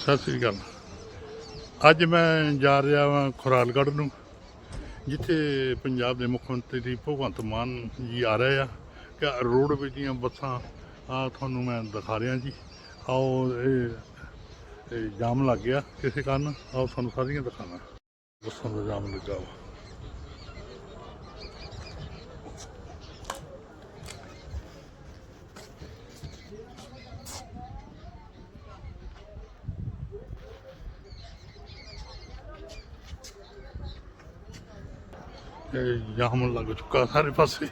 ਸਤਿ ਸ੍ਰੀ ਅਕਾਲ। ਅੱਜ ਮੈਂ ਜਾ ਰਿਹਾ ਹਾਂ ਖੁਰਾਲਗੜ੍ਹ ਨੂੰ, ਜਿੱਥੇ ਪੰਜਾਬ ਦੇ ਮੁੱਖ ਮੰਤਰੀ ਭਗਵੰਤ ਮਾਨ ਜੀ ਆ ਰਹੇ ਆ। ਕਿ ਰੋਡਵੇਜ਼ ਦੀਆਂ ਬੱਸਾਂ ਆ ਤੁਹਾਨੂੰ ਮੈਂ ਦਿਖਾ ਰਿਹਾ ਜੀ। ਆਓ ਇਹ ਜਾਮ ਲੱਗ ਗਿਆ। ਕਿਸੇ ਕਾਰਨ ਆਓ ਤੁਹਾਨੂੰ ਸਾਰੀਆਂ ਦਿਖਾਵਾਂ। ਬੱਸਾਂ ਦਾ ਜਾਮ ਲੱਗਾ ਵਾ। ਜਾਮ ਲੱਗ ਚੁੱਕਾ ਸਾਰੇ ਪਾਸੇ।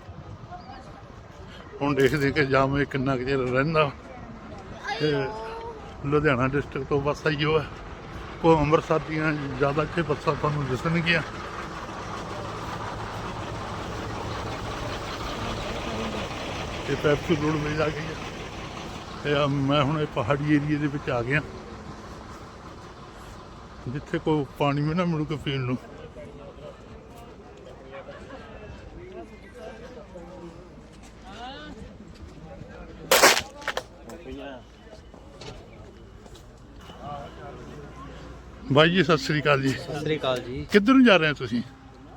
ਹੁਣ ਦੇਖਦੇ ਕਿ ਜਾਮ ਇਹ ਕਿੰਨਾ ਕੁ ਚਿਰ ਰਹਿੰਦਾ। ਇਹ ਲੁਧਿਆਣਾ ਡਿਸਟ੍ਰਿਕਟ ਤੋਂ ਬੱਸ ਆਈ ਹੋ ਹੈ ਉਹ ਅੰਮ੍ਰਿਤਸਰ ਦੀਆਂ ਜ਼ਿਆਦਾ ਇੱਥੇ ਬੱਸਾਂ ਤੁਹਾਨੂੰ ਦਿਸਣਗੀਆਂ। ਇਹ ਪੈਪਸੂ ਰੋਡ ਵਿੱਚ ਆ ਗਈ ਹੈ ਆ, ਮੈਂ ਹੁਣ ਇਹ ਪਹਾੜੀ ਏਰੀਏ ਦੇ ਵਿੱਚ ਆ ਗਿਆ। ਜਿੱਥੇ ਕੋਈ ਪਾਣੀ ਵੀ ਨਾ ਮਿਲੂ ਕੇ ਪੀਣ ਨੂੰ। ਬਾਈ ਜੀ ਸਤਿ ਸ੍ਰੀ ਅਕਾਲ ਜੀ। ਸਤਿ ਸ੍ਰੀ ਅਕਾਲ ਜੀ। ਕਿੱਧਰ ਨੂੰ ਜਾ ਰਹੇ ਹੋ ਤੁਸੀਂ?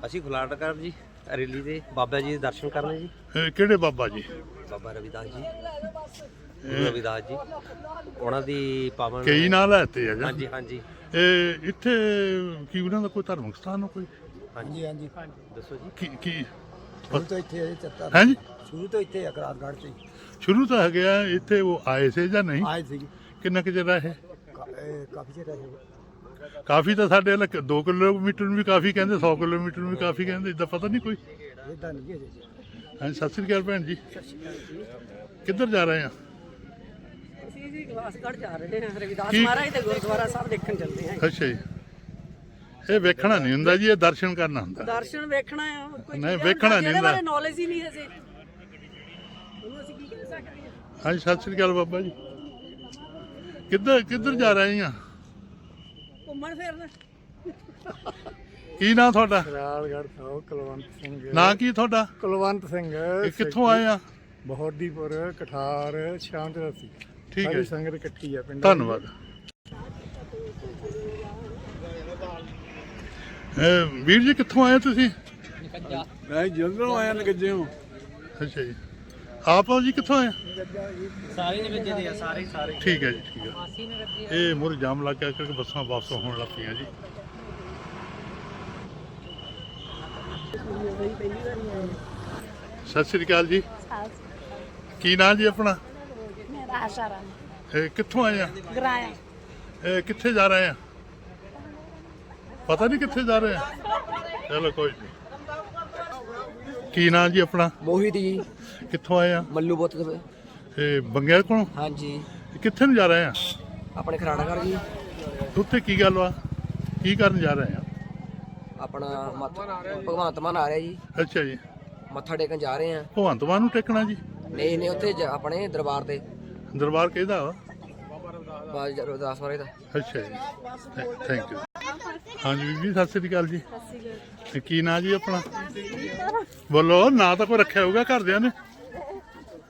ਅਸੀਂ ਫਲਾਟਕਰ ਜੀ ਰੈਲੀ ਦੇ ਬਾਬਾ ਜੀ ਦੇ ਦਰਸ਼ਨ ਕਰਨੇ ਜੀ। ਇਹ ਕਿਹੜੇ ਬਾਬਾ ਜੀ? ਬਾਬਾ ਰਵਿਦਾਸ ਜੀ। ਗੁਰੂ ਰਵਿਦਾਸ ਜੀ। ਉਹਨਾਂ ਦੀ ਪਾਵਨ ਕਈ ਨਾਲ ਲੈਤੇ ਆ ਜਾਂ। ਹਾਂਜੀ ਹਾਂਜੀ। ਇਹ ਇੱਥੇ ਕੀ ਉਹਨਾਂ ਦਾ ਕੋਈ ਧਾਰਮਿਕ ਸਥਾਨ ਹੋ ਕੋਈ? ਹਾਂਜੀ ਹਾਂਜੀ ਦੱਸੋ ਜੀ। ਕੀ ਕੀ? ਸ਼ੁਰੂ ਤੋਂ ਇੱਥੇ ਇਹ ਚੱਤਾ ਹੈ ਜੀ? ਸ਼ੁਰੂ ਤੋਂ ਇੱਥੇ ਅਕਰਾਰਗੜ੍ਹ ਤੇ ਸ਼ੁਰੂ ਤੋਂ ਹੈਗੇ ਆ ਇੱਥੇ ਉਹ ਆਏ ਸੀ ਜਾਂ ਨਹੀਂ? ਆਏ ਸੀ ਕਿੰਨਾ ਕੁ ਚਿਰ ਰਹੇ? ਕਾਫੀ ਚਿਰ ਰਹੇ ਕਾਫੀ ਤਾਂ ਸਾਡੇ ਲੱਕ 2 ਕਿਲੋਮੀਟਰ ਨੂੰ ਵੀ ਕਾਫੀ ਕਹਿੰਦੇ 100 ਕਿਲੋਮੀਟਰ ਨੂੰ ਵੀ ਕਾਫੀ ਕਹਿੰਦੇ ਇਦਾਂ ਪਤਾ ਨਹੀਂ ਕੋਈ? ਇਦਾਂ ਨਹੀਂ ਜੇ। ਹਾਂਜੀ ਸਤਿ ਸ੍ਰੀ ਅਕਾਲ ਭੈਣ ਜੀ। ਕਿੱਧਰ ਜਾ ਰਹੇ ਆ? ਅਸੀਂ ਜੀ ਜਾ ਰਹੇ ਹਾਂ ਰਵਿਦਾਸ? ਮਹਾਰਾਜ ਦੇ ਗੁਰਦੁਆਰਾ ਸਾਹਿਬ ਦੇਖਣ ਚੱਲਦੇ ਹਾਂ ਅੱਛਾ ਜੀ। ਇਹ ਵੇਖਣਾ ਨਹੀਂ ਹੁੰਦਾ ਜੀ ਇਹ ਦਰਸ਼ਨ ਕਰਨਾ ਹੁੰਦਾ। ਦਰਸ਼ਨ ਵੇਖਣਾ ਆ ਕੋਈ ਨਹੀਂ, ਵੇਖਣਾ ਨਹੀਂ ਹੁੰਦਾ। ਬਾਰੇ ਨੌਲੇਜ ਹੀ ਨਹੀਂ ਹੈ ਸੀ ਉਹਨੂੰ ਅਸੀਂ ਕੀ ਕਹਿ ਸਕਦੇ ਹਾਂ? ਹਾਂਜੀ ਸਤਿ ਸ੍ਰੀ ਅਕਾਲ ਬਾਬਾ ਜੀ। ਕਿੱਧਰ ਕਿੱਧਰ ਜਾ ਰਹੇ ਆ? ਘੁੰਮਣ ਫਿਰਨ। ਕੀ ਨਾਂ ਤੁਹਾਡਾ? ਅਕਰਾਰਗੜ੍ਹ ਤੋਂ ਕੁਲਵੰਤ ਸਿੰਘ। ਨਾਂ ਕੀ ਤੁਹਾਡਾ? ਕੁਲਵੰਤ ਸਿੰਘ। ਇਹ ਕਿੱਥੋਂ ਆਏ ਆ? ਬਹੋਦੀਪੁਰ ਕਠਾਰ ਸ਼ਾਂਤ ਰਸੀ ਠੀਕ ਹੈ। ਸੰਗਤ ਇਕੱਠੀ ਆ ਪਿੰਡ ਧੰਨਵਾਦ। ਵੀਰ ਜੀ ਕਿੱਥੋਂ ਆਏ ਤੁਸੀਂ? ਮੈਂ ਜਲਦੋਂ ਆਇਆ ਨਗੱਜਿਓ ਅੱਛਾ ਜੀ। ਆਪ ਜੀ ਕਿੱਥੋਂ ਆਏ? ਸਾਰੇ ਨੇ ਦੇ ਆ ਸਾਰੇ ਸਾਰੇ ਠੀਕ ਹੈ ਜੀ ਠੀਕ ਹੈ। ਇਹ ਮੁਰ ਜਾਮ ਲੱਗ ਗਿਆ ਕਰਕੇ ਬੱਸਾਂ ਵਾਪਸ ਹੋਣ ਲੱਗ ਪਈਆਂ ਜੀ। ਸਤਿ ਸ੍ਰੀ ਅਕਾਲ ਜੀ। ਕੀ ਨਾਂ ਜੀ ਆਪਣਾ? ਮੇਰਾ ਆਸ਼ਾ ਰਾਣੀ ਇਹ ਕਿੱਥੋਂ ਆਏ ਆ? ਗਰਾਇਆ। ਇਹ ਕਿੱਥੇ ਜਾ ਰਹੇ ਆ? ਪਤਾ ਨਹੀਂ ਕਿੱਥੇ ਜਾ ਰਹੇ ਆ। ਚਲੋ ਕੋਈ ਨਹੀਂ ਕੀ ਨਾਂ ਜੀ ਆਪਣਾ? ਮੋਹਿਤ ਜੀ। ਕਿੱਥੋਂ ਆਏ ਆ? ਮੱਲੂ ਬੁੱਤ ਤੋਂ। ਇਹ ਬੰਗਿਆਲ ਕੋਲੋਂ? ਹਾਂਜੀ। ਕਿੱਥੇ ਨੂੰ ਜਾ ਰਹੇ ਆ? ਆਪਣੇ ਖਰਾੜਾਗੜ ਜੀ। ਉੱਥੇ ਕੀ ਗੱਲ ਵਾ? ਕੀ ਕਰਨ ਜਾ ਰਹੇ ਆ? ਆਪਣਾ ਮੱਥ ਭਗਵੰਤ ਮਾਨ ਆ ਰਿਹਾ ਜੀ। ਅੱਛਾ ਜੀ। ਮੱਥਾ ਟੇਕਣ ਜਾ ਰਹੇ ਆ। ਭਗਵੰਤ ਮਾਨ ਨੂੰ ਟੇਕਣਾ ਜੀ? ਨਹੀਂ ਨਹੀਂ ਉੱਥੇ ਜ- ਆਪਣੇ ਦਰਬਾਰ ਤੇ। ਦਰਬਾਰ ਕਿਹਦਾ ਵਾ? ਬਾਜ ਰਵਿਦਾਸ ਮਹਾਰਾਜ ਦਾ। ਅੱਛਾ ਜੀ। ਥੈਂਕ ਯੂ ਹਾਂਜੀ ਬੀਬੀ ਸਤਿ ਸ੍ਰੀ ਅਕਾਲ ਜੀ। ਤੇ ਕੀ ਨਾਂ ਜੀ ਆਪਣਾ? ਬੋਲੋ ਨਾਂ ਤਾਂ ਕੋਈ ਰੱਖਿਆ ਹੋਊਗਾ ਘਰਦਿਆਂ ਨੇ?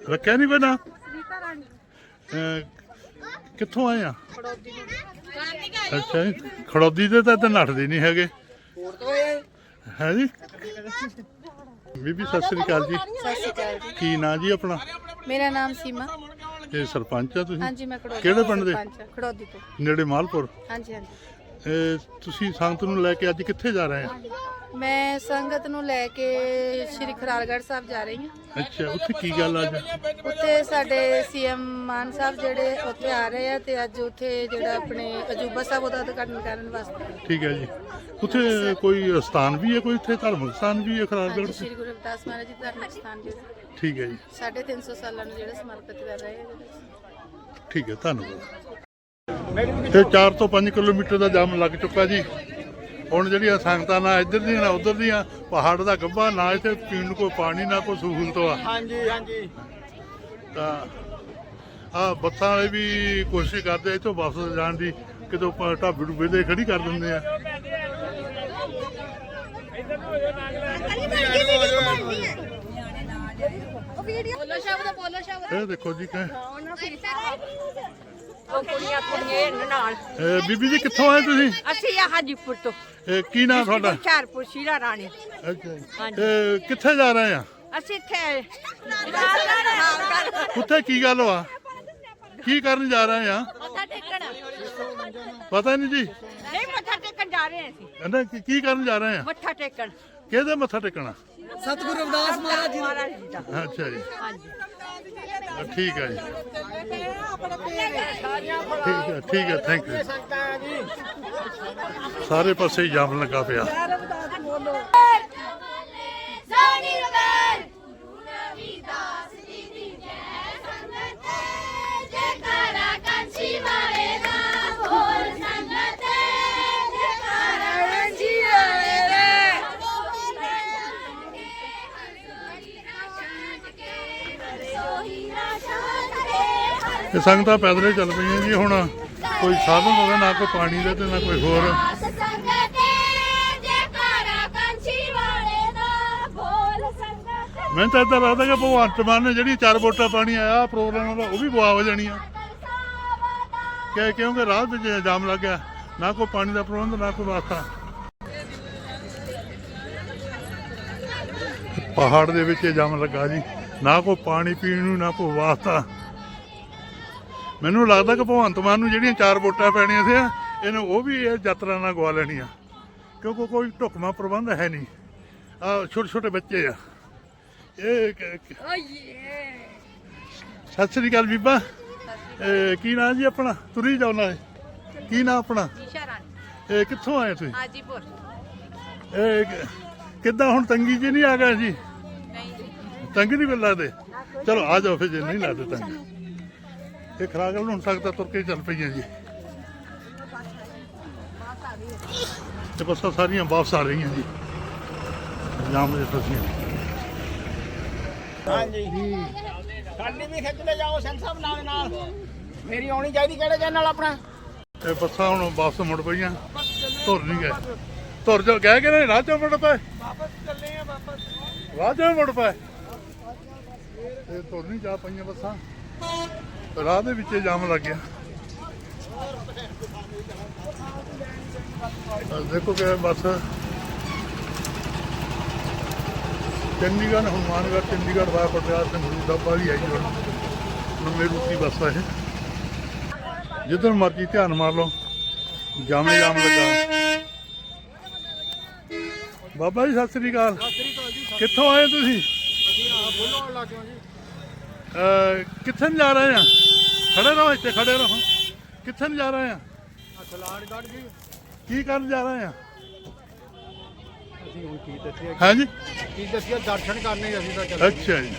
ਰੱਖਿਆ ਨਹੀਂ ਕੋਈ ਨਾਂ? ਅਹ, ਕਿੱਥੋਂ ਆਏ ਆ? ਅੱਛਾ ਜੀ ਖੜੋਦੀ ਦੇ ਤਾਂ ਇੱਥੇ ਨੱਠਦੇ ਨਹੀਂ ਹੈਗੇ। ਹੈ ਜੀ? ਬੀਬੀ ਸਤਿ ਸ੍ਰੀ ਅਕਾਲ ਜੀ। ਸਤਿ ਸ਼੍ਰੀ ਅਕਾਲ ਜੀ। ਕੀ ਨਾਂ ਜੀ ਆਪਣਾ? ਮੇਰਾ ਨਾਮ ਸੀਮਾ। ਇਹ ਸਰਪੰਚ ਆ ਤੁਸੀਂ? ਹਾਂਜੀ ਮੈਂ ਖੜੋਦੀ ਕਿਹੜੇ ਪਿੰਡ ਦੇ? ਸਰਪੰਚ ਖੜੋਦੀ ਤੋਂ। ਨੇੜੇ ਮਾਲਪੁਰ? ਹਾਂਜੀ ਹਾਂਜੀ। ਤੁਸੀਂ ਸੰਗਤ ਨੂੰ ਲੈ ਕੇ ਅੱਜ ਕਿੱਥੇ ਜਾ ਰਹੇ ਆ? ਮੈਂ ਸੰਗਤ ਨੂੰ ਲੈ ਕੇ ਸ਼੍ਰੀ ਖਰਾਰਗੜ੍ਹ ਸਾਹਿਬ ਜਾ ਰਹੀ ਹਾਂ। ਅੱਛਾ ਉੱਥੇ ਕੀ ਗੱਲ ਆ ਅੱਜ? ਉੱਥੇ ਸਾਡੇ ਸੀਐਮ ਮਾਨ ਸਾਹਿਬ ਜਿਹੜੇ ਉੱਥੇ ਆ ਰਹੇ ਆ ਤੇ ਅੱਜ ਉੱਥੇ ਜਿਹੜਾ ਆਪਣੇ ਅਜੂਬਾ ਸਾਹਿਬ ਉਹਦਾ ਉਦਘਾਟਨ ਕਰਨ ਵਾਸਤੇ। ਠੀਕ ਹੈ ਜੀ। ਉੱਥੇ ਕੋਈ ਸਥਾਨ ਵੀ ਹੈ ਕੋਈ ਇੱਥੇ ਧਰਮਿਕ ਸਥਾਨ ਵੀ ਹੈ ਹਾਂਜੀ ਤੇ ਸ਼੍ਰੀ ਗੁਰੂ ਰਵਿਦਾਸ ਮਹਾਰਾਜ ਜੀ ਦਾ ਧਾਰਮਿਕ ਸਥਾਨ ਜਿਹੜਾ ਠੀਕ ਹੈ ਜੀ। 350 ਸਾਲਾਂ ਨੂੰ ਜਿਹੜਾ ਸਮਰਪਿਤ ਕਰ ਰਹੇ ਆ। ਇਹਦੇ ਵਿੱਚ। ਠੀਕ ਹੈ ਧੰਨਵਾਦ। ਇਹ 4 ਤੋਂ 5 ਕਿਲੋਮੀਟਰ ਦਾ ਜਾਮ ਲੱਗ ਚੁੱਕਾ ਜੀ। ਹੁਣ ਜਿਹੜੀਆਂ ਸੰਗਤਾਂ ਨਾ ਇੱਧਰ ਦੀਆਂ ਨਾ ਉੱਧਰ ਦੀਆਂ ਪਹਾੜ ਦਾ ਗੱਭਾ ਨਾ ਇੱਥੇ ਪੀਣ ਨੂੰ ਕੋਈ ਪਾਣੀ ਨਾ ਕੋਈ ਸਹੂਲਤ ਆ ਹਾਂਜੀ ਹਾਂਜੀ। ਤਾਂ ਆ ਬੱਸਾਂ ਵਾਲੇ ਵੀ ਕੋਸ਼ਿਸ਼ ਕਰਦੇ ਇੱਥੋਂ ਵਾਪਸ ਜਾਣ ਦੀ ਕਿਤੋਂ ਪ- ਢਾਬੇ ਡੁੱਬੇ ਦੇ ਖੜੀ ਕਰ ਦਿੰਦੇ ਆ। ਇਹ ਦੇਖੋ ਜੀ ਕਿ ਉਹ ਕੁੜੀਆਂ ਕੁੜੀਆਂ ਇਹਨਾਂ ਨਾਲ। ਅਹ ਬੀਬੀ ਜੀ ਕਿੱਥੋਂ ਆਏ ਤੁਸੀਂ? ਅਸੀਂ ਆ ਹਾਜੀਪੁਰ ਤੋਂ। ਇਹ ਕੀ ਨਾਮ ਤੁਹਾਡਾ? ਹੁਸ਼ਿਆਰਪੁਰ ਸ਼ੀਲਾ ਰਾਣੀ। ਅੱਛਾ ਜੀ। ਹਾਂਜੀ। ਤੇ ਕਿੱਥੇ ਜਾ ਰਹੇ ਆ? ਅਸੀਂ ਇੱਥੇ ਉੱਥੇ ਕੀ ਗੱਲ ਵਾ? ਕੀ ਕਰਨ ਜਾ ਰਹੇ ਆ? ਮੱਥਾ ਟੇਕਣ। ਪਤਾ ਨਹੀਂ ਜੀ। ਨਹੀਂ ਮੱਥਾ ਟੇਕਣ ਜਾ ਰਹੇ ਹਾਂ ਅਸੀਂ। ਕਹਿੰਦਾ ਕੀ- ਕੀ ਕਰਨ ਜਾ ਰਹੇ ਆ? ਮੱਥਾ ਟੇਕਣ। ਕਿਹਦੇ ਮੱਥਾ ਟੇਕਣਾ? ਸਤਿਗੁਰੂ ਰਵਿਦਾਸ ਮਹਾਰਾਜ ਜੀ ਦਾ। ਅੱਛਾ ਜੀ। ਹਾਂਜੀ। ਠੀਕ ਹੈ ਜੀ। ਠੀਕ ਹੈ ਠੀਕ ਹੈ ਥੈਂਕ ਯੂ ਸਾਰੇ ਪਾਸੇ ਜਾਮ ਲੱਗਾ ਪਿਆ। ਜੀ ਦੀ ਜੈ ਸੰਗਤ ਜੈਕਾਰਾ ਕਾਂਚੀ ਵਾਲੇ ਦਾ ਬੋਲ ਇਹ ਸੰਗਤਾਂ ਪੈਦਲ ਹੀ ਚੱਲ ਪਈਆਂ ਜੀ ਹੁਣ ਕੋਈ ਸਾਧਨ ਹੋਵੇ ਨਾ ਕੋਈ ਪਾਣੀ ਦਾ ਤੇ ਨਾ ਕੋਈ ਹੋਰ। ਮੈਨੂੰ ਤਾਂ ਏਦਾਂ ਲੱਗਦਾ ਕਿ ਭਗਵੰਤ ਮਾਨ ਨੇ ਜਿਹੜੀ ਚਾਰ ਵੋਟਾਂ ਪਾਣੀ ਆਇਆ ਪ੍ਰੋਗਰਾਮ ਦਾ ਉਹ ਵੀ ਗਵਾ ਹੋ ਜਾਣੀਆਂ। ਕਿ ਕਿਉਂਕਿ ਰਾਹ ਵਿੱਚ ਜਾਮ ਲੱਗ ਗਿਆ ਨਾ ਕੋਈ ਪਾਣੀ ਦਾ ਪ੍ਰਬੰਧ ਨਾ ਕੋਈ ਵਾਸਤਾ। ਪਹਾੜ ਦੇ ਵਿੱਚ ਜਾਮ ਲੱਗਾ ਜੀ ਨਾ ਕੋਈ ਪਾਣੀ ਪੀਣ ਨੂੰ ਨਾ ਕੋਈ ਵਾਸਤਾ। ਮੈਨੂੰ ਲੱਗਦਾ ਕਿ ਭਗਵੰਤ ਮਾਨ ਨੂੰ ਜਿਹੜੀਆਂ ਚਾਰ ਵੋਟਾਂ ਪੈਣੀਆਂ ਸੀ ਇਹਨੂੰ ਉਹ ਵੀ ਇਹ ਯਾਤਰਾ ਨਾਲ ਗਵਾ ਲੈਣੀਆਂ। ਕਿਉਂਕਿ ਕੋਈ ਢੁਕਮਾ ਪ੍ਰਬੰਧ ਹੈ ਨਹੀਂ। ਆ ਛੋਟੇ ਛੋਟੇ ਬੱਚੇ ਆ। ਇਹ ਸਤਿ ਸ੍ਰੀ ਅਕਾਲ ਬੀਬਾ। ਕੀ ਨਾਂ ਜੀ ਆਪਣਾ? ਤੁਰੀ ਜਾਉਣਾ ਹੈ ਕੀ ਨਾਂ ਆਪਣਾ? ਇਹ ਕਿੱਥੋਂ ਆਏ ਤੁਸੀਂ? ਹਾਜੀਪੁਰ। ਇਹ ਕਿੱਦਾਂ ਹੁਣ ਤੰਗੀ ਜੀ ਨਹੀਂ ਆ ਗਏ ਜੀ? ਨਹੀਂ ਜੀ। ਤੰਗੀ ਨਹੀਂ ਲੱਗਦੇ ਚਲੋ ਆ ਜਾਓ ਫਿਰ ਜੇ ਨਹੀਂ ਲੱਗਦੇ ਤੰਗ। ਇਹ ਖਰਾਗਲ ਨੂੰ ਹੁਣ ਤੱਕ ਤਾਂ ਤੁਰ ਕੇ ਚੱਲ ਪਈਆਂ ਜੀ। ਤੇ ਬੱਸਾਂ ਸਾਰੀਆਂ ਵਾਪਸ ਆ ਰਹੀਆਂ ਜੀ। ਜਾਮ ਦੇ ਫਸੀਆਂ ਹਾਂਜੀ। ਸਾਡੀ ਵੀ ਖਿੱਚ ਲੈ ਜਾਓ ਸਿੰਘ ਸਾਹਿਬ ਨਾਲ ਨਾਲ। ਮੇਰੀ ਆਉਣੀ ਚਾਹੀਦੀ ਕਿਹੜੇ ਚੈਨਲ ਨਾਲ ਆਪਣਾ? ਇਹ ਬੱਸਾਂ ਹੁਣ ਵਾਪਸ ਮੁੜ ਪਈਆਂ। ਤੁਰ ਨਹੀਂ ਗਏ। ਤੁਰ ਜਾ ਗਏ ਕਿ ਨਹੀਂ? ਰਾਹ ਚੋਂ ਮੁੜ ਪਏ? ਵਾਪਸ ਚੱਲੇ ਆ ਵਾਪਸ ਰਾਹ ਚੋਂ ਮੁੜ ਪਏ। ਇਹ ਤੁਰ ਨਹੀਂ ਜਾ ਪਈਆਂ ਬੱਸਾਂ। ਰਾਹ ਦੇ ਵਿੱਚ ਜਾਮ ਲੱਗ ਗਿਆ। ਦੇਖੋ ਕਿ ਬੱਸ। ਚੰਡੀਗੜ੍ਹ ਹਨੂਮਾਨਗੜ੍ਹ ਚੰਡੀਗੜ੍ਹ ਵਾਇਆ ਪਟਿਆਲਾ ਸੰਗਰੂਰ ਡੱਬਾ ਵੀ ਆਈ ਹੁਣ ਨਵੇਂ ਰੂਟੀ ਬੱਸ ਆ ਇਹ। ਜਿੱਧਰ ਮਰਜ਼ੀ ਧਿਆਨ ਮਾਰ ਲਓ। ਜਾਮੇ ਜਾਮ ਲੱਗਾ। ਬਾਬਾ ਜੀ ਸਤਿ ਸ੍ਰੀ ਅਕਾਲ। ਕਿੱਥੋਂ ਆਏ ਤੁਸੀਂ? ਅਹ, ਕਿੱਥੇ ਨੂੰ ਜਾ। ਰਹੇ ਆ? ਖੜੇ ਰਹੋ ਇੱਥੇ ਖੜੇ ਰਹੋ। ਕਿੱਥੇ ਨੂੰ ਜਾ ਰਹੇ ਆ? ਸਲਾੜਗੜ ਜੀ ਕੀ ਕਰਨ ਜਾ ਰਹੇ ਆ? ਅਸੀਂ ਹੁਣ ਕੀ ਦੱਸਿਆ ਹਾਂਜੀ? ਕੀ ਦੱਸਿਆ ਦਰਸ਼ਨ ਕਰਨੇ ਅਸੀਂ ਤਾਂ ਚੱਲੇ ਅੱਛਾ ਜੀ।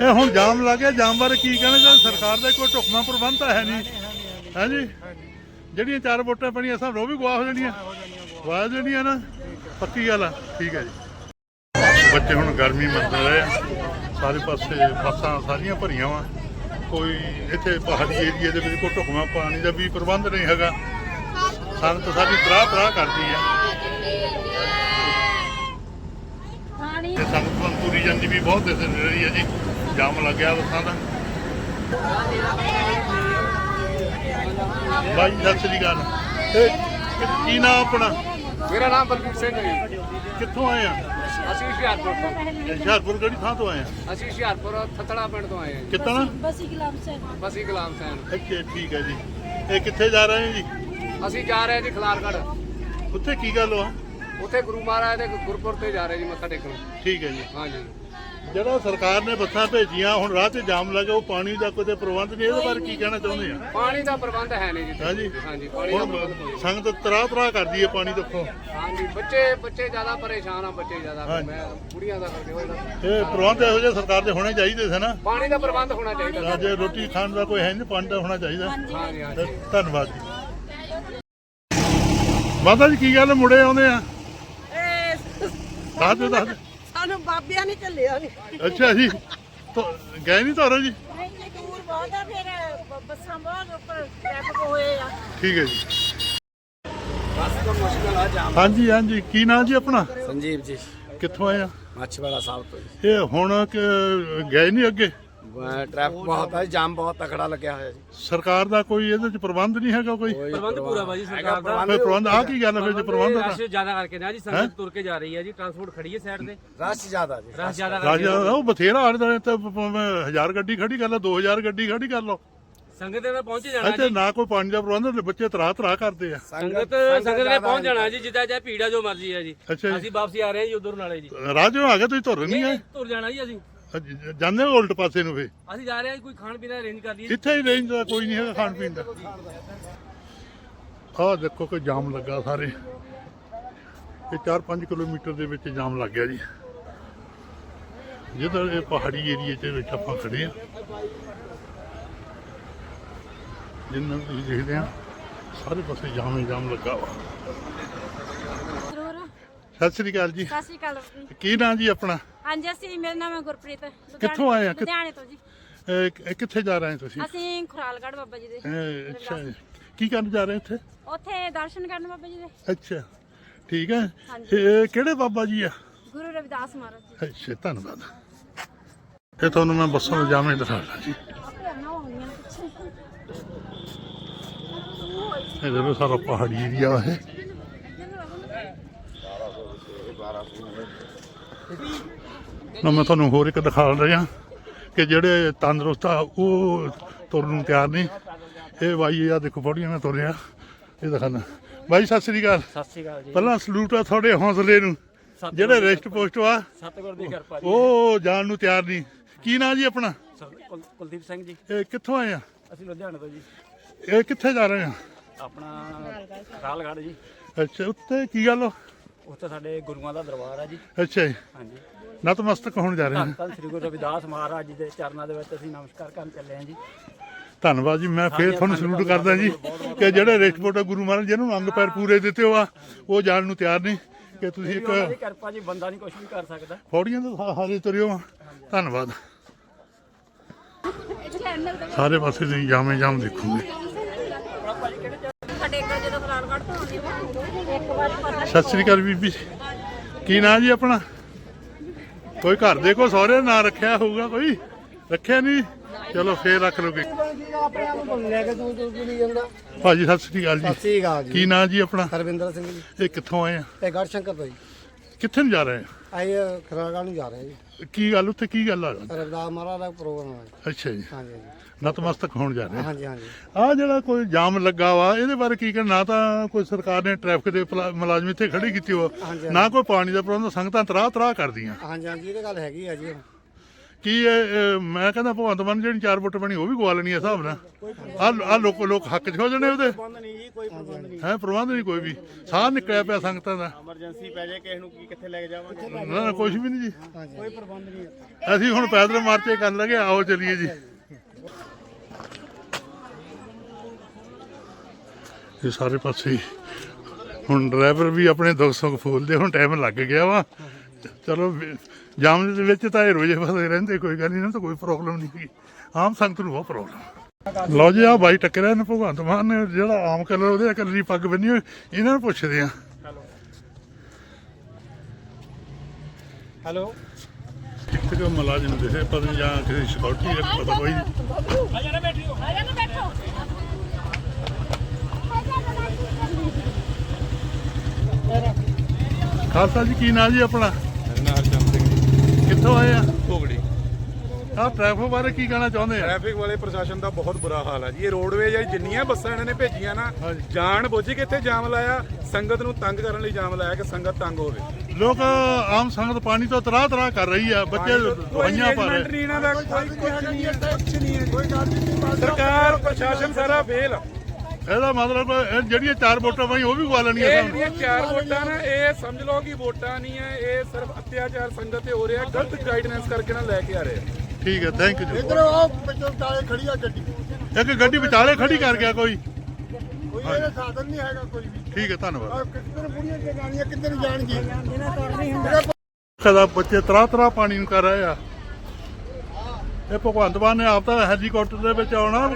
ਇਹ ਹੁਣ ਜਾਮ ਲੱਗ ਗਿਆ ਜਾਮ ਬਾਰੇ ਕੀ ਕਹਿਣਾ ਚਾਹੁੰਦੇ? ਸਰਕਾਰ ਦਾ ਕੋਈ ਢੁਕਮਾ ਪ੍ਰਬੰਧ ਤਾਂ ਹੈ ਨਹੀਂ। ਹਾਂਜੀ ਜਿਹੜੀਆਂ ਚਾਰ ਵੋਟਾਂ ਪਣੀਆਂ ਸਭ ਉਹ ਵੀ ਗਵਾ ਹੋ ਜਾਣੀਆਂ। ਗਵਾ ਜਾਣੀਆਂ ਨਾ? ਪੱਕੀ ਗੱਲ ਆ। ਠੀਕ ਹੈ ਜੀ। ਬੱਚੇ ਹੁਣ ਗਰਮੀ ਮੰਨ ਰਹੇ ਆ। ਸਾਰੇ ਪਾਸੇ ਬੱਸਾਂ ਸਾਰੀਆਂ ਭਰੀਆਂ ਵਾ। ਕੋਈ ਇੱਥੇ ਪਹਾੜੀ ਏਰੀਏ ਦੇ ਵਿੱਚ ਕੋਈ ਢੁਕਮਾ ਪਾਣੀ ਦਾ ਵੀ ਪ੍ਰਬੰਧ ਨਹੀਂ ਹੈਗਾ। ਸੰਗਤ ਸਾਡੀ ਤਰਾਹ ਤਰਾਹ ਕਰਦੀ ਆ। ਤੇ ਸੰਗਤ ਨੂੰ ਤੁਰੀ ਜਾਂਦੀ ਵੀ ਬਹੁਤ ਦਿਸ ਰਹੀ ਹੈ ਜੀ। ਜਾਮ ਲੱਗਿਆ ਬੱਸਾਂ ਦਾ। ਬਾਈ ਸਤਿ ਸ੍ਰੀ ਅਕਾਲ। ਇਹ ਕੀ- ਨਾਮ ਆਪਣਾ? ਮੇਰਾ ਨਾਮ ਬਲਬੀਰ ਸਿੰਘ ਹੈ ਜੀ। ਕਿੱਥੋਂ ਆਏ ਆ? ਅਸੀਂ ਹੁਸ਼ਿਆਰਪੁਰ ਤੋਂ। ਹੁਸ਼ਿਆਰਪੁਰ ਕਿਹੜੀ ਥਾਂ ਤੋਂ ਆਏ ਆ? ਅਸੀਂ ਹੁਸ਼ਿਆਰਪੁਰ ਥਤੜਾ ਪਿੰਡ ਤੋਂ ਆਏ ਹਾਂ ਕਿੱਦਾਂ? ਬਸੀ ਗੁਲਾਮ ਸਿੰਘ ਬਸੀ ਗੁਲਾਮ ਸੈਨ। ਅੱਛਾ ਠੀਕ ਹੈ ਜੀ। ਇਹ ਕਿੱਥੇ ਜਾ ਰਹੇ ਹੋ ਜੀ? ਅਸੀਂ ਜਾ ਰਹੇ ਹਾਂ ਜੀ ਖਲਾਰਗੜ੍ਹ। ਉੱਥੇ ਕੀ ਗੱਲ ਆ? ਉੱਥੇ ਗੁਰੂ ਮਹਾਰਾਜ ਦੇ ਗੁਰਪੁਰ ਤੇ ਜਾ ਰਹੇ ਜੀ ਮੱਥਾ ਟੇਕਣ। ਠੀਕ ਹੈ ਜੀ। ਹਾਂਜੀ। ਜਿਹੜਾ ਸਰਕਾਰ ਨੇ ਬੱਸਾਂ ਭੇਜੀਆਂ ਹੁਣ ਰਾਹ 'ਚ ਜਾਮ ਲੱਗਾ ਉਹ ਪਾਣੀ ਦਾ ਕੋਈ ਪ੍ਰਬੰਧ ਨਹੀਂ ਇਹਦੇ ਬਾਰੇ ਕੀ ਕਹਿਣਾ ਚਾਹੁੰਦੇ ਆ? ਪਾਣੀ ਦਾ ਪ੍ਰਬੰਧ ਹੈ ਨਹੀਂ ਜੀ ਹਾਂਜੀ। ਹਾਂਜੀ ਪਾਣੀ ਦਾ ਪ੍ਰਬੰਧ ਸੰਗਤ ਤਰਾਹ ਤਰਾਹ ਕਰਦੀ ਹੈ ਪਾਣੀ ਦੇਖੋ। ਹਾਂਜੀ ਬੱਚੇ ਬੱਚੇ ਜ਼ਿਆਦਾ ਪਰੇਸ਼ਾਨ ਆ ਬੱਚੇ ਜ਼ਿਆਦਾ। ਹਾਂਜੀ। ਮੈਂ ਕੁੜੀਆਂ ਦਾ ਕਰਕੇ ਹੋਏਗਾ ਇਹ ਪ੍ਰਬੰਧ ਇਹੋ ਜਿਹੇ ਸਰਕਾਰ ਦੇ ਹੋਣੇ ਚਾਹੀਦੇ ਸੀ ਨਾ? ਪਾਣੀ ਦਾ ਪ੍ਰਬੰਧ ਹੋਣਾ ਚਾਹੀਦਾ ਤਾਂ ਜੇ ਰੋਟੀ ਖਾਣ ਦਾ ਕੋਈ ਹੈ ਨਹੀਂ ਪਾਣੀ ਦਾ ਹੋਣਾ ਚਾਹੀਦਾ। ਹਾਂਜੀ ਹਾਂਜੀ। ਤੇ ਧੰਨਵਾਦ ਜੀ। ਮਾਤਾ ਜੀ ਕੀ ਗੱਲ ਮੁੜੇ ਆਉਂਦੇ ਆ? ਦੱਸ ਦਿਓ ਦੱਸ। ਸਾਨੂੰ ਬਾਬਿਆਂ ਨੇ ਚੱਲਿਆ ਨੀ। ਅੱਛਾ ਜੀ। ਤੋ ਗਏ ਨਹੀਂ ਤੋਰੋ ਜੀ? ਨਹੀਂ ਦੂਰ ਬਹੁਤ ਆ ਫਿਰ ਬੱਸਾਂ ਬਹੁਤ ਉੱਪਰ ਟ੍ਰੈਫਿਕ ਹੋਏ ਆ। ਠੀਕ ਹੈ ਜੀ। ਹਾਂਜੀ ਹਾਂਜੀ। ਕੀ ਨਾਂ ਜੀ ਆਪਣਾ? ਸੰਜੀਵ ਜੀ। ਕਿੱਥੋਂ ਆਏ ਆ? ਮਾਛੀਵਾੜਾ ਸਾਹਿਬ ਤੋਂ ਜੀ। ਇਹ ਹੁਣ ਕਿ ਗਏ ਨਹੀਂ ਅੱਗੇ? ਟ੍ਰੈਫਿਕ ਬਹੁਤ ਹੈ ਜਾਮ ਬਹੁਤ ਤਕੜਾ ਲੱਗਿਆ ਹੋਇਆ ਜੀ। ਸਰਕਾਰ ਦਾ ਕੋਈ ਇਹਦੇ ਚ ਪ੍ਰਬੰਧ ਨਹੀਂ ਹੈਗਾ ਕੋਈ? ਪ੍ਰਬੰਧ ਪੂਰਾ ਬਾਜੀ ਸਰਕਾਰ ਦਾ। ਕੋਈ ਪ੍ਰਬੰਧ ਆ ਕੀ ਗੱਲ ਹੈ ਫਿਰ ਜੇ ਪ੍ਰਬੰਧ ਦਾ ਰਸ਼ ਜ਼ਿਆਦਾ ਕਰਕੇ ਨਾ ਜੀ ਸੰਗਤ ਤੁਰ ਕੇ ਜਾ ਰਹੀ ਹੈ ਜੀ ਟਰਾਂਸਪੋਰਟ ਖੜੀ ਹੈ ਸਾਈਡ ਤੇ। ਰਸ਼ ਜ਼ਿਆਦਾ ਜੀ। ਰਸ਼ ਜ਼ਿਆਦਾ ਕਰਕੇ ਰਾਜਾ ਉਹ ਬਥੇਰਾ ਆੜਦਾ ਤੇ ਭਾਵੇਂ ਹਜ਼ਾਰ ਗੱਡੀ ਖੜੀ ਕਰ ਲਓ 2000 ਗੱਡੀ ਖੜੀ ਕਰ ਲਓ। ਸੰਗਤ ਨਾਲ ਪਹੁੰਚ ਜਾਣਾ ਜੀ। ਨਾ ਕੋਈ ਪਾਣੀ ਦਾ ਪ੍ਰਬੰਧ ਬੱਚੇ ਤਰਾ ਤਰਾ ਕਰਦੇ ਆ। ਸੰਗਤ ਸੰਗਤ ਨੇ ਪਹੁੰਚ ਜਾਣਾ ਜੀ ਜਿੱਦਾਂ ਚਾਹੇ ਭੀੜਾ ਜੋ ਮਰਜ਼ੀ ਹੈ ਜੀ। ਅਸੀਂ ਵਾਪਸੀ ਆ ਰਹੇ ਹਾਂ ਜੀ ਉਧਰ ਨਾਲੇ ਜੀ। ਰਾਜੋ ਆ ਗਏ ਤੁਸੀਂ ਤੁਰ ਨਹੀਂ ਆਏ ਤੁਰ ਜਾਣਾ ਜੀ ਅਸੀਂ। ਜਾਂਦੇ ਹੋ ਉਲਟ ਪਾਸੇ ਨੂੰ ਫੇ ਅਸੀਂ ਜਾ ਰਹੇ ਹਾਂ ਜੀ, ਕੋਈ ਖਾਣ ਪੀਣ ਦਾ ਅਰੇਂਜ ਕਰ ਲਈਏ ਇੱਥੇ ਹੀ ਰੇਂਜ ਦਾ ਕੋਈ ਨਹੀਂ ਹੈਗਾ ਖਾਣ ਪੀਣ ਦਾ। ਆਹ ਦੇਖੋ ਕੋਈ ਜਾਮ ਲੱਗਾ ਸਾਰੇ। ਇਹ 4-5 ਕਿਲੋਮੀਟਰ ਦੇ ਵਿੱਚ ਜਾਮ ਲੱਗ ਗਿਆ ਜੀ। ਜਿੱਧਰ ਇਹ ਪਹਾੜੀ ਏਰੀਏ ਦੇ ਵਿੱਚ ਆਪਾਂ ਖੜੇ ਆ ਜਿੰਨਾਂ ਨੂੰ ਤੁਸੀਂ ਦੇਖਦੇ ਆ ਸਾਰੇ ਪਾਸੇ ਜਾਮ ਹੀ ਜਾਮ ਲੱਗਾ ਵਾ। ਜ਼ਰੂਰ। ਸਤਿ ਸ੍ਰੀ ਅਕਾਲ ਜੀ। ਸਤਿ ਸ਼੍ਰੀ ਅਕਾਲ। ਕੀ ਨਾਂ ਜੀ ਆਪਣਾ? ਹਾਂਜੀ ਅਸੀਂ ਮੇਰਾ ਨਾਮ ਹੈ ਗੁਰਪ੍ਰੀਤ। ਲੁਧਿਆਣੇ- ਕਿੱਥੋਂ ਆਏ ਆ? ਕਿ- ਲੁਧਿਆਣੇ ਤੋਂ ਜੀ। ਇਹ ਕਿ- ਕਿੱਥੇ ਜਾ ਰਹੇ ਹੋ ਤੁਸੀਂ? ਅਸੀਂ ਖੁਰਾਲਗੜ੍ਹ ਬਾਬਾ ਜੀ ਦੇ। ਇਹ ਅੱਛਾ ਜੀ। ਕੀ ਕਰਨ ਜਾ ਰਹੇ ਹੋ ਇੱਥੇ? ਉੱਥੇ ਦਰਸ਼ਨ ਕਰਨ ਬਾਬਾ ਜੀ ਦੇ। ਅੱਛਾ। ਠੀਕ ਹੈ। ਹਾਂਜੀ। ਇਹ ਕਿਹੜੇ ਬਾਬਾ ਜੀ ਆ? ਗੁਰੂ ਰਵਿਦਾਸ ਮਹਾਰਾਜ ਜੀ। ਅੱਛਾ ਧੰਨਵਾਦ। ਇਹ ਤੁਹਾਨੂੰ ਮੈਂ ਬੱਸਾਂ ਦੇ ਜਾਮੇ ਦਿਖਾਉਣਾ ਜੀ। ਇਹ ਦੇਖੋ ਸਾਰਾ ਪਹਾੜੀ ਏਰੀਆ ਹੈ ਨਾ ਮੈਂ ਤੁਹਾਨੂੰ ਹੋਰ ਇੱਕ ਦਿਖਾ ਰਿਹਾ ਕਿ ਜਿਹੜੇ ਤੰਦਰੁਸਤ ਆ ਉਹ ਤੁਰਨ ਨੂੰ ਤਿਆਰ ਨਹੀਂ ਇਹ ਬਾਈ ਆ ਦੇਖੋ ਫੋੜੀਆਂ ਨਾਲ ਤੁਰਿਆ। ਇਹ ਦਿਖਾਣਾ ਬਾਈ ਸਤਿ ਸ੍ਰੀ ਅਕਾਲ। ਸਤਿ ਸ਼੍ਰੀ ਅਕਾਲ ਜੀ। ਪਹਿਲਾਂ ਸਲੂਟ ਆ ਤੁਹਾਡੇ ਹੌਸਲੇ ਨੂੰ। ਜਿਹੜੇ ਰੈਸਟ ਪੋਸਟ ਆ ਸਤਿਗੁਰ ਦੀ ਕਿਰਪਾ ਜੀ। ਉਹ ਜਾਣ ਨੂੰ ਤਿਆਰ ਨਹੀਂ। ਕੀ ਨਾਂ ਜੀ ਆਪਣਾ? ਕੁਲ- ਕੁਲਦੀਪ ਸਿੰਘ ਜੀ। ਇਹ ਕਿੱਥੋਂ ਆਏ ਆ? ਅਸੀਂ ਲੁਧਿਆਣੇ ਤੋਂ ਜੀ। ਇਹ ਕਿੱਥੇ ਜਾ ਰਹੇ ਆ? ਆਪਣਾ ਰਾਲਗੜ੍ਹ ਜੀ। ਅੱਛਾ ਉੱਤੇ ਕੀ ਗੱਲ ਉੱਥੇ ਸਾਡੇ ਗੁਰੂਆਂ ਦਾ ਦਰਬਾਰ ਆ ਜੀ। ਅੱਛਾ ਜੀ। ਹਾਂਜੀ। ਨਤਮਸਤਕ ਹੋਣ ਜਾ ਰਹੇ ਆ ਧੰਨ ਸ੍ਰੀ ਗੁਰੂ ਰਵਿਦਾਸ ਮਹਾਰਾਜ ਜੀ ਦੇ ਚਰਨਾਂ ਦੇ ਵਿੱਚ ਅਸੀਂ ਨਮਸਕਾਰ ਕਰਨ ਚੱਲੇ ਹਾਂ ਜੀ। ਧੰਨਵਾਦ ਜੀ ਮੈਂ ਫੇਰ ਤੁਹਾਨੂੰ ਸਲੂਟ ਕਰਦਾ ਜੀ ਕਿ ਜਿਹੜੇ ਆ ਗੁਰੂ ਮਹਾਰਾਜ ਜਿਹਨਾਂ ਨੂੰ ਅੰਗ ਪੈਰ ਪੂਰੇ ਦਿੱਤੇ ਹੋ ਆ ਉਹ ਜਾਣ ਨੂੰ ਤਿਆਰ ਨਹੀਂ ਕਿ ਤੁਸੀਂ ਇੱਕ ਕਿਰਪਾ ਜੀ ਬੰਦਾ ਨਹੀਂ ਕੁਝ ਵੀ ਕਰ ਸਕਦਾ। ਫੌੜੀਆਂ ਦੇ ਹਾ- ਹਾਰੇ ਤੁਰਿਓ। ਧੰਨਵਾਦ। ਸਾਰੇ ਪਾਸੇ ਤੁਸੀਂ ਜਾਮੇ ਜਾਮ ਦੇਖੋਗੇ ਕੋਲ ਸਤਿ ਸ੍ਰੀ ਅਕਾਲ ਬੀਬੀ ਕੀ ਨਾਂ ਜੀ ਆਪਣਾ? ਕੋਈ ਘਰ ਦੇ ਕੋ ਸਹੁਰੇ ਨਾਂ ਰੱਖਿਆ ਹੋਊਗਾ ਕੋਈ। ਰੱਖਿਆ ਨਹੀਂ? ਚਲੋ ਫੇਰ ਰੱਖ ਲੋਗੇ ਭਾਜੀ ਸਤਿ ਸ੍ਰੀ ਅਕਾਲ ਜੀ। ਆ ਕੀ ਨਾਂ ਜੀ ਆਪਣਾ? ਹਰਵਿੰਦਰ ਸਿੰਘ ਜੀ। ਇਹ ਕਿੱਥੋਂ ਆਏ ਆ? ਇਹ ਗੜਸ਼ੰਕਰ ਤੋਂ ਜੀ। ਕਿੱਥੇ ਨੂੰ ਜਾ ਰਹੇ ਆਏ ਖਰਾਲਗੜ੍ਹ ਨੂੰ ਜਾ ਰਹੇ ਜੀ। ਆ ਕੀ ਗੱਲ ਉੱਥੇ ਕੀ ਗੱਲ ਆ? ਰਵਿਦਾਸ ਮਹਾਰਾਜ ਦਾ ਪ੍ਰੋਗਰਾਮ ਹੈ ਜੀ। ਅੱਛਾ ਜੀ। ਹਾਂਜੀ ਹਾਂਜੀ। ਨਤਮਸਤਕ ਹੋਣ ਜਾ ਰਹੇ। ਆ ਹਾਂਜੀ ਹਾਂਜੀ। ਆਹ ਜਿਹੜਾ ਕੋਈ ਜਾਮ ਲੱਗਾ ਵਾ ਇਹਦੇ ਬਾਰੇ ਕੀ ਕਹਿਣਾ? ਨਾ ਤਾਂ ਕੋਈ ਸਰਕਾਰ ਨੇ ਟ੍ਰੈਫਿਕ ਦੇ ਪਲਾ- ਮੁਲਾਜ਼ਮ ਇੱਥੇ ਖੜੀ ਕੀਤੀ ਹੋ ਨਾ ਕੋਈ ਪਾਣੀ ਦਾ ਪ੍ਰਬੰਧ ਸੰਗਤਾਂ ਤਰਾਹ ਤਰਾਹ ਕਰਦੀਆਂ। ਹਾਂਜੀ ਹਾਂਜੀ ਇਹ ਤਾਂ ਗੱਲ ਹੈਗੀ ਆ ਜੀ। ਕੀ ਇਹ, ਇਹ, ਮੈਂ ਕਹਿੰਦਾ ਭਗਵੰਤ ਮਾਨ ਜਿਹੜੀ ਚਾਰ ਵੋਟ ਬਣੀ ਉਹ ਵੀ ਗਵਾ ਲੈਣੀ ਹੈ ਹਿਸਾਬ ਨਾਲ? ਆ ਆ ਲੋਕ ਲੋਕ ਹੱਕ 'ਚ ਹੋ ਜਾਣੇ ਉਹਦੇ? ਪ੍ਰਬੰਧ ਨਹੀਂ ਜੀ ਕੋਈ ਪ੍ਰਬੰਧ ਨਹੀਂ ਹੈ ਪ੍ਰਬੰਧ ਨਹੀਂ ਕੋਈ ਵੀ। ਸਾਹ ਨਿਕਲਿਆ ਪਿਆ ਸੰਗਤਾਂ ਦਾ। ਐਮਰਜੈਂਸੀ ਪੈ ਜਾਏ ਕਿਸੇ ਨੂੰ ਕੀ ਕਿੱਥੇ ਲੈ ਕੇ ਜਾਵਾਂਗੇ? ਨਾ ਨਾ ਕੁਝ ਵੀ ਨਹੀਂ ਜੀ। ਕੋਈ ਪ੍ਰਬੰਧ ਨਹੀਂ ਅਸੀਂ ਹੁਣ ਪੈਦਲ ਮਾਰਚੇ ਕਰਨ ਲੱਗੇ ਆਓ ਚਲੀਏ ਜੀ। ਇਹ ਸਾਰੇ ਪਾਸੇ। ਹੁਣ ਡਰਾਈਵਰ ਵੀ ਆਪਣੇ ਦੁੱਖ ਸੁੱਖ ਫੋਲਦੇ ਹੁਣ ਟਾਈਮ ਲੱਗ ਗਿਆ ਵਾ। ਚਲੋ ਜਾਮ ਦੇ ਵਿੱਚ ਤਾਂ ਇਹ ਰੋਜ਼ੇ ਫਸੇ ਰਹਿੰਦੇ ਕੋਈ ਗੱਲ ਨਹੀਂ ਨਾ ਤਾਂ ਕੋਈ ਪ੍ਰੋਬਲਮ ਨਹੀਂ ਹੈਗੀ। ਆਮ ਸੰਗਤ ਨੂੰ ਬਹੁਤ ਪ੍ਰੋਬਲਮ ਲਓ ਜੀ ਆ ਬਾਈ ਟੱਕਰਿਆ ਨੇ ਭਗਵੰਤ ਮਾਨ ਨੇ ਜਿਹੜਾ ਆਮ ਕਲਰ ਉਹਦੇ ਕਲਰ ਦੀ ਪੱਗ ਬੰਨੀ ਹੋਈ ਇਹਨਾਂ ਨੂੰ ਪੁੱਛਦੇ ਆ ਹੈਲੋ ਜੋ ਮੁਲਾਜ਼ਮ ਦੇ ਪਤਾ ਨਹੀਂ ਜਾਂ ਕਿਸੇ ਸਿਕਿਉਰਿਟੀ ਦਾ ਪਤਾ ਕੋਈ ਆ ਜਾ ਨਾ ਬੈਠੋ। ਖਾਲਸਾ ਜੀ ਕੀ ਨਾਂ ਜੀ ਆਪਣਾ? ਹਰਚੰਦ ਸਿੰਘ ਜੀ। ਕਿੱਥੋਂ ਆਏ ਆ? ਭੋਗੜੀ ਆਹ ਟ੍ਰੈਫਿਕ ਬਾਰੇ ਕੀ ਕਹਿਣਾ ਚਾਹੁੰਦੇ ਆ? ਟ੍ਰੈਫਿਕ ਵਾਲੇ ਪ੍ਰਸ਼ਾਸਨ ਦਾ ਬਹੁਤ ਬੁਰਾ ਹਾਲ ਹੈ ਜੀ। ਇਹ ਰੋਡਵੇਜ ਜਿਹੜੀ ਜਿੰਨੀਆਂ ਬੱਸਾਂ ਇਹਨਾਂ ਨੇ ਭੇਜੀਆਂ ਨਾ ਹਾਂਜੀ। ਜਾਣ ਬੁੱਝ ਕੇ ਇੱਥੇ ਜਾਮ ਲਾਇਆ ਸੰਗਤ ਨੂੰ ਤੰਗ ਕਰਨ ਲਈ ਜਾਮ ਲਾਇਆ ਕਿ ਸੰਗਤ ਤੰਗ ਹੋਵੇ। ਲੋਕ ਆਮ ਸੰਗਤ ਪਾਣੀ ਤੋਂ ਤਰਾਹ ਤਰਾਹ ਕਰ ਰਹੀ ਆ ਬੱਚੇ ਦਵਾਈਆਂ ਪਾ engagement ਰਹੇ ਨਹੀਂ ਇਹਨਾਂ ਦਾ ਕੋਈ ਕੁਝ ਨਹੀਂ ਹੈ। ਕੁਝ ਨਹੀਂ ਹੈ ਕੋਈ ਗੱਲ ਨਹੀਂ ਸਰਕਾਰ ਪ੍ਰਸ਼ਾਸਨ ਸਾਰਾ ਫੇਲ ਇਹਦਾ ਮਤਲਬ ਇਹ ਜਿਹੜੀਆਂ ਚਾਰ ਵੋਟਾਂ ਪਾਈ ਉਹ ਵੀ ਗਵਾ ਲੈਣੀਆਂ ਇਹ ਜਿਹੜੀਆਂ ਚਾਰ ਵੋਟਾਂ ਨਾ ਇਹ ਸਮਝ ਲਓ ਕਿ ਵੋਟਾਂ ਨਹੀਂ ਹੈ ਇਹ ਸਿਰਫ ਅਤਿਆਚਾਰ ਸੰਗਤ ਤੇ ਹੋ ਰਿਹਾ ਗਲਤ ਗਾਈਡਨੈਂਸ ਕਰਕੇ ਨਾ ਲੈ ਕੇ ਆ ਰਹੇ ਠੀਕ ਹੈ ਥੈਂਕ ਯੂ ਇਧਰ ਆਓ ਪਿੱਛੋਂ ਤਾਲੇ ਖੜੀ ਆ ਗੱਡੀ। ਇੱਕ ਗੱਡੀ ਵਿਚਾਲੇ ਖੜੀ ਕਰ ਗਿਆ ਕੋਈ। ਕੋਈ ਇਹਦਾ ਸਾਧਨ ਨਹੀਂ ਹੈਗਾ ਕੋਈ ਵੀ। ਠੀਕ ਹੈ ਧੰਨਵਾਦ। ਕਿੱਧਰ ਬੁੜੀਆਂ ਜਾਣੀਆਂ ਕਿੱਧਰ ਜਾਣਗੀਆਂ? ਕਦਾ ਬੱਚੇ ਤਰਾਹ ਤਰਾਹ ਪਾਣੀ ਨੂੰ ਕਰ ਰਹੇ ਆ। ਇਹ ਭਗਵੰਤ ਮਾਨ ਨੇ ਆਪ ਤਾਂ ਹੈਲੀਕਾਪਟਰ ਦੇ ਵਿੱਚ ਆਉਣਾ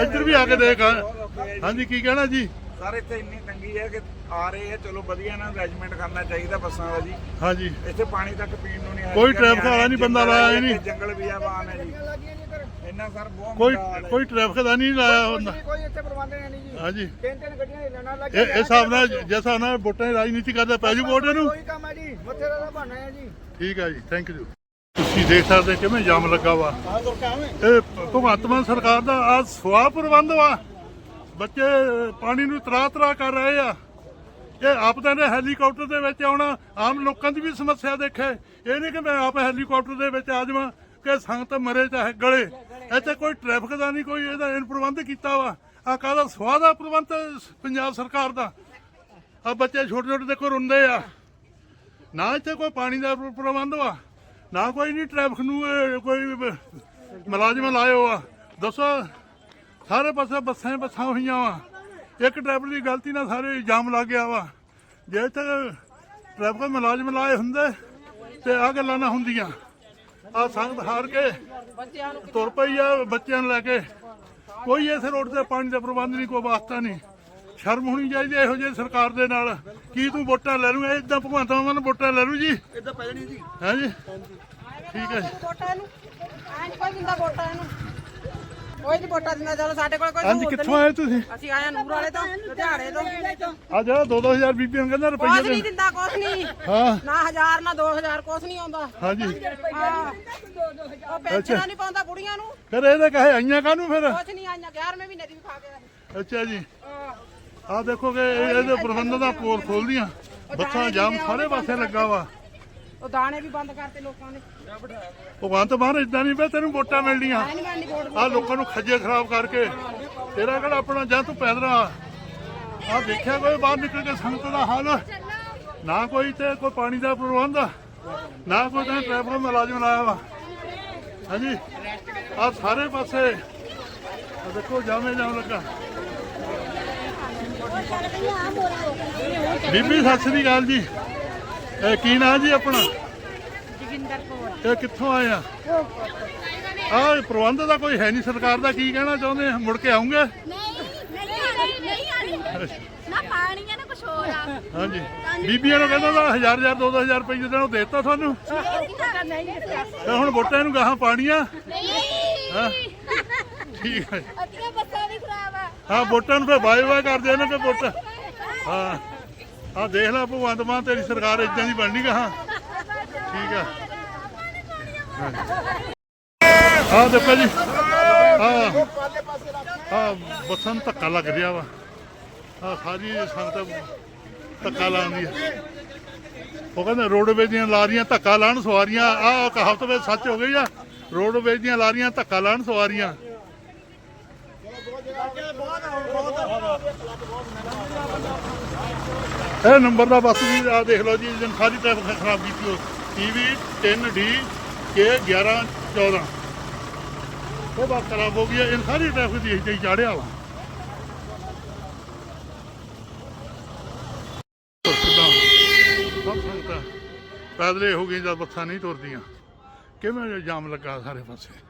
ਇੱਧਰ ਵੀ ਆ ਕੇ ਦੇਖ ਹਾਂਜੀ ਕੀ ਕਹਿਣਾ ਜੀ? ਸਰ ਇੱਥੇ ਇੰਨੀ ਤੰਗੀ ਹੈ ਕਿ ਆ ਰਹੇ ਆ ਚਲੋ ਵਧੀਆ ਨਾ ਅਰੇਂਜਮੈਂਟ ਕਰਨਾ ਚਾਹੀਦਾ ਬੱਸਾਂ ਦਾ ਜੀ। ਹਾਂਜੀ। ਇੱਥੇ ਪਾਣੀ ਤੱਕ ਪੀਣ ਨੂੰ ਨਹੀਂ ਹੈ ਕੋਈ ਟ੍ਰੈਫਿਕ ਵਾਲਾ ਨਹੀਂ ਬੰਦਾ ਲਾਇਆ ਹੀ ਨਹੀਂ। ਜੰਗਲ ਵੀ ਆ ਬਾਨ ਹੈ ਜੀ। ਇੰਨਾ ਸਰ ਬਹੁਤ ਕੋਈ। ਕੋਈ ਟ੍ਰੈਫਿਕ ਦਾ ਨਹੀਂ ਲਾਇਆ ਹੁੰਦਾ। ਕੋਈ ਇੱਥੇ ਪ੍ਰਬੰਧ ਹੈ ਨਹੀਂ ਜੀ। ਹਾਂਜੀ। ਤਿੰਨ ਤਿੰਨ ਗੱਡੀਆਂ ਹਿੱਲਣਾ ਲੱਗ ਇਹ ਇਸ ਹਿਸਾਬ ਨਾਲ ਜਿਸ ਨਾਲ ਵੋਟਾਂ ਦੀ ਰਾਜਨੀਤੀ ਕਰਦਾ ਪੈ ਜੂ ਵੋਟ ਨੂੰ ਕੋਈ ਕੰਮ ਹੈ ਜੀ। ਮੱਥੇ ਦਾ ਬਹਾਨਾ ਹੈ ਜੀ। ਠੀਕ ਹੈ ਜੀ ਥੈਂਕ ਯੂ ਤੁਸੀਂ ਦੇਖ ਸਕਦੇ ਕਿਵੇਂ ਜਾਮ ਲੱਗਾ ਵਾ। ਇਹ ਭਗਵੰਤ ਮਾਨ ਸਰਕਾਰ ਦਾ ਆ ਸਵਾਹ ਪ੍ਰਬੰਧ ਵਾ। ਬੱਚੇ ਪਾਣੀ ਨੂੰ ਤਰਾ ਤਰਾ ਕਰ ਰਹੇ ਆ। ਇਹ ਆਪਦਾ ਨੇ ਹੈਲੀਕਾਪਟਰ ਦੇ ਵਿੱਚ ਆਉਣਾ, ਆਮ ਲੋਕਾਂ ਦੀ ਵੀ ਸਮੱਸਿਆ ਦੇਖੇ। ਇਹ ਨਹੀਂ ਕਿ ਮੈਂ ਆਪ ਹੈਲੀਕਾਪਟਰ ਦੇ ਵਿੱਚ ਆ ਜਾਵਾਂ ਕਿ ਸੰਗਤ ਮਰੇ ਚਾਹੇ ਗਲੇ। ਇੱਥੇ ਕੋਈ ਟ੍ਰੈਫਿਕ ਦਾ ਨਹੀਂ, ਕੋਈ ਇਹਦਾ ਇਹਨ ਪ੍ਰਬੰਧ ਕੀਤਾ ਵਾ। ਆ ਕਾਹਦਾ ਸਵਾਹ ਦਾ ਪ੍ਰਬੰਧ ਪੰਜਾਬ ਸਰਕਾਰ ਦਾ? ਆ ਬੱਚੇ ਛੋਟੇ ਛੋਟੇ ਦੇਖੋ ਰੁੰਦੇ ਆ। ਨਾ ਇੱਥੇ ਕੋਈ ਪਾਣੀ ਦਾ ਪ੍ਰਬੰਧ ਵਾ, ਨਾ ਕੋਈ ਨਹੀਂ ਟ੍ਰੈਫਿਕ ਨੂੰ ਕੋਈ ਮੁਲਾਜ਼ਮ ਲਾਇਓ ਆ। ਦੱਸੋ ਸਾਰੇ ਪਾਸੇ ਬੱਸਾਂ ਹੀ ਬੱਸਾਂ ਹੋਈਆਂ ਵਾ। ਇੱਕ ਡਰਾਈਵਰ ਦੀ ਗਲਤੀ ਨਾਲ ਸਾਰੇ ਜਾਮ ਲੱਗ ਗਿਆ ਵਾ। ਜੇ ਇੱਥੇ ਟ੍ਰੈਫਿਕ ਮੁਲਾਜ਼ਮ ਲਾਏ ਹੁੰਦੇ ਤੇ ਆ ਗੱਲਾਂ ਨਾ ਹੁੰਦੀਆਂ। ਆ ਸੰਗਤ ਹਾਰ ਕੇ ਤੁਰ ਪਈ ਆ ਬੱਚਿਆਂ ਨੂੰ ਲੈ ਕੇ। ਕੋਈ ਇਸ ਰੋਡ ਤੇ ਪਾਣੀ ਦਾ ਪ੍ਰਬੰਧ ਨਹੀਂ ਕੋਈ ਵਾਸਤਾ ਨਹੀਂ। ਸ਼ਰਮ ਹੋਣੀ ਚਾਹੀਦੀ ਇਹੋ ਜਿਹੀ ਸਰਕਾਰ ਦੇ ਨਾਲ। ਕੀ ਤੂੰ ਵੋਟਾਂ ਲੈ ਲੂ ਇਦਾਂ ਭਗਵੰਤ ਮਾਨ ਨੂੰ ਵੋਟਾਂ ਲੈ ਲੂ ਜੀ। ਇਦਾਂ ਪੈ ਜਾਣੀ ਜੀ। ਹੈ ਜੀ? ਠੀਕ ਹੈ ਜੀ। ਵੋਟਾਂ ਨੂੰ। ਐਂ ਕੋਈ ਦਿੰਦਾ ਵੋਟਾਂ ਇਹਨੂੰ ਕੋਈ ਨਹੀਂ ਵੋਟਾਂ ਦਿੰਦਾ ਚਲੋ ਸਾਡੇ ਕੋਲ ਕੋਈ ਹਾਂਜੀ ਸਹੂਲਤ ਕਿੱਥੋਂ ਆਏ ਤੁਸੀਂ? ਨਹੀਂ। ਅਸੀਂ ਆਏ ਨੂਰ ਵਾਲੇ ਤੋਂ ਲੁਧਿਆਣੇ ਤੋਂ। ਆ ਜਿਹੜਾ 2-2000 ਬੀਬੀਆਂ ਨੂੰ ਕਹਿੰਦਾ ਕੁਛ ਰੁਪਈਏ ਨਹੀਂ ਦੇ ਦਿੰਦਾ ਕੁਛ ਨਹੀਂ ਹਾਂ। ਨਾ ਹਜ਼ਾਰ ਨਾ 2000 ਕੁਛ ਨਹੀਂ ਆਉਂਦਾ। ਹਾਂਜੀ। ਹਾਂ। ਉਹ ਪੈਨਸ਼ਨਾਂ ਨਹੀਂ ਪਾਉਂਦਾ ਬੁੜੀਆਂ ਨੂੰ। ਫਿਰ ਇਹਦੇ ਕਹੇ ਆਈਆਂ ਕਾਹਨੂੰ ਫਿਰ? ਕੁਛ ਨਹੀਂ ਆਈਆਂ 11ਵੇਂ ਮਹੀਨੇ ਦੀ ਵੀ ਖਾ ਕੇ ਆਏ। ਅੱਛਾ ਜੀ। ਆ ਦੇਖੋ ਕਿ ਇਹ- ਇਹਦੇ ਪ੍ਰਬੰਧ ਦਾ ਪੋਲ ਖੋਲਦੀਆਂ। ਬੱਸਾਂ ਜਾਮ ਸਾਰੇ ਪਾਸੇ ਲੱਗਾ ਵਾ। ਉਹ ਦਾਣੇ ਵੀ ਬੰਦ ਕਰਤੇ ਲੋਕਾਂ ਨੇ। ਭਗਵੰਤ ਮਾਨ ਇਦਾਂ ਨਹੀਂ ਪਏ ਤੈਨੂੰ ਵੋਟਾਂ ਮਿਲਣੀਆਂ। ਆ ਲੋਕਾਂ ਨੂੰ ਖੱਜੇ ਖਰਾਬ ਕਰਕੇ। ਤੇਰਾ ਕਿਹੜਾ ਆਪਣਾ ਜਾਂ ਤੂੰ ਪੈਦਲ ਆ ਆ ਦੇਖਿਆ ਕੋਈ ਬਾਹਰ ਨਿਕਲ ਕੇ ਸੰਗਤ ਦਾ ਹਾਲ? ਨਾ ਕੋਈ ਤੇ ਕੋਈ ਪਾਣੀ ਦਾ ਪ੍ਰਬੰਧ ਨਾ ਕੋਈ ਤਾਂ ਟ੍ਰੈਫਿਕ ਮੁਲਾਜ਼ਮ ਲਾਇਆ ਵਾ। ਹਾਂਜੀ? ਆ ਸਾਰੇ ਪਾਸੇ। ਆਹ ਦੇਖੋ ਜਾਮੇ ਜਾਮ ਲੱਗਾ। ਬੀਬੀ ਸਤਿ ਸ੍ਰੀ ਅਕਾਲ ਜੀ। ਕੀ ਨਾਂ ਜੀ ਆਪਣਾ? ਇਹ ਕਿੱਥੋਂ ਆਏ ਆ? ਪ੍ਰਬੰਧ ਦਾ ਕੋਈ ਹੈ ਨਹੀਂ ਸਰਕਾਰ ਦਾ ਕੀ ਕਹਿਣਾ ਚਾਹੁੰਦੇ ਆ? ਮੁੜ ਕੇ ਆਉਂਗੇ? ਨਾ ਪਾਣੀ ਆ ਨਾ ਕੁਛ ਹੋਰ ਆ। ਹਾਂਜੀ। ਬੀਬੀਆਂ ਨੂੰ ਕਹਿੰਦਾ ਤਾਂ ਹਜ਼ਾਰ ਹਜ਼ਾਰ ਦੋ ਦੋ ਹਜ਼ਾਰ ਰੁਪਏ ਦੇਣਾ ਉਹ ਦੇਤਾ ਤੁਹਾਨੂੰ। ਤੇ ਹੁਣ ਵੋਟਾਂ ਨੂੰ ਗਾਹਾਂ ਪਾਣੀਆਂ? ਹਾਂ? ਠੀਕ ਹੈ ਅੱਧੀਆਂ ਬੱਸਾਂ ਵੀ ਖਰਾਬ ਆ। ਹਾਂ ਵੋਟਾਂ ਨੂੰ ਫੇ ਬਾਏ ਬਾਏ ਕਰਦੇ ਨੇ ਕਿ ਵੋਟ। ਹਾਂ। ਆ ਦੇਖ ਲੈ ਭਗਵੰਤ ਮਾਨ ਤੇਰੀ ਸਰਕਾਰ ਇਦਾਂ ਦੀ ਬਣਨੀ ਗਾਹਾਂ। ਠੀਕ ਆ। ਆ ਦੇਖੋ ਜੀ। ਹਾਂ ਆ ਬੱਸਾਂ ਨੂੰ ਧੱਕਾ ਲੱਗ ਰਿਹਾ ਵਾ। ਆ ਸਾਰੀ ਸੰਗਤ ਧੱਕਾ ਲਾਉਂਦੀ ਆ ਉਹ ਕਹਿੰਦੇ ਰੋਡਵੇਜ਼ ਦੀਆਂ ਲਾਰੀਆਂ ਧੱਕਾ ਲਾਣ ਸਵਾਰੀਆਂ। ਆ ਕਹਾਵਤ ਵਿੱਚ ਸੱਚ ਹੋ ਗਈ ਆ। ਰੋਡਵੇਜ਼ ਦੀਆਂ ਲਾਰੀਆਂ ਧੱਕਾ ਲਾਣ ਸਵਾਰੀਆਂ। ਇਹ ਨੰਬਰ ਦਾ ਬੱਸ ਵੀ ਆ, ਦੇਖ ਲਓ ਜੀ ਜਨ ਸਾਰੀ ਟ੍ਰੈਫਿਕ ਖਰਾਬ ਕੀਤੀ ਹੋ ਟੀਵੀ 3D ਕੇ 11 14 ਉਹ ਬਾਤ ਖਰਾਬ ਹੋ ਗਈ ਹੈ, ਇਹ ਸਾਰੀ ਟ੍ਰੈਫਿਕ ਦੀ ਇੱਥੇ ਹੀ ਚਾੜਿਆ ਵਾ। ਪੈਦਲੇ ਹੋ ਗਈਆਂ ਜਦ ਬੱਸਾਂ ਨਹੀਂ ਤੁਰਦੀਆਂ। ਕਿਵੇਂ ਜਾਮ ਲੱਗਾ ਸਾਰੇ ਪਾਸੇ?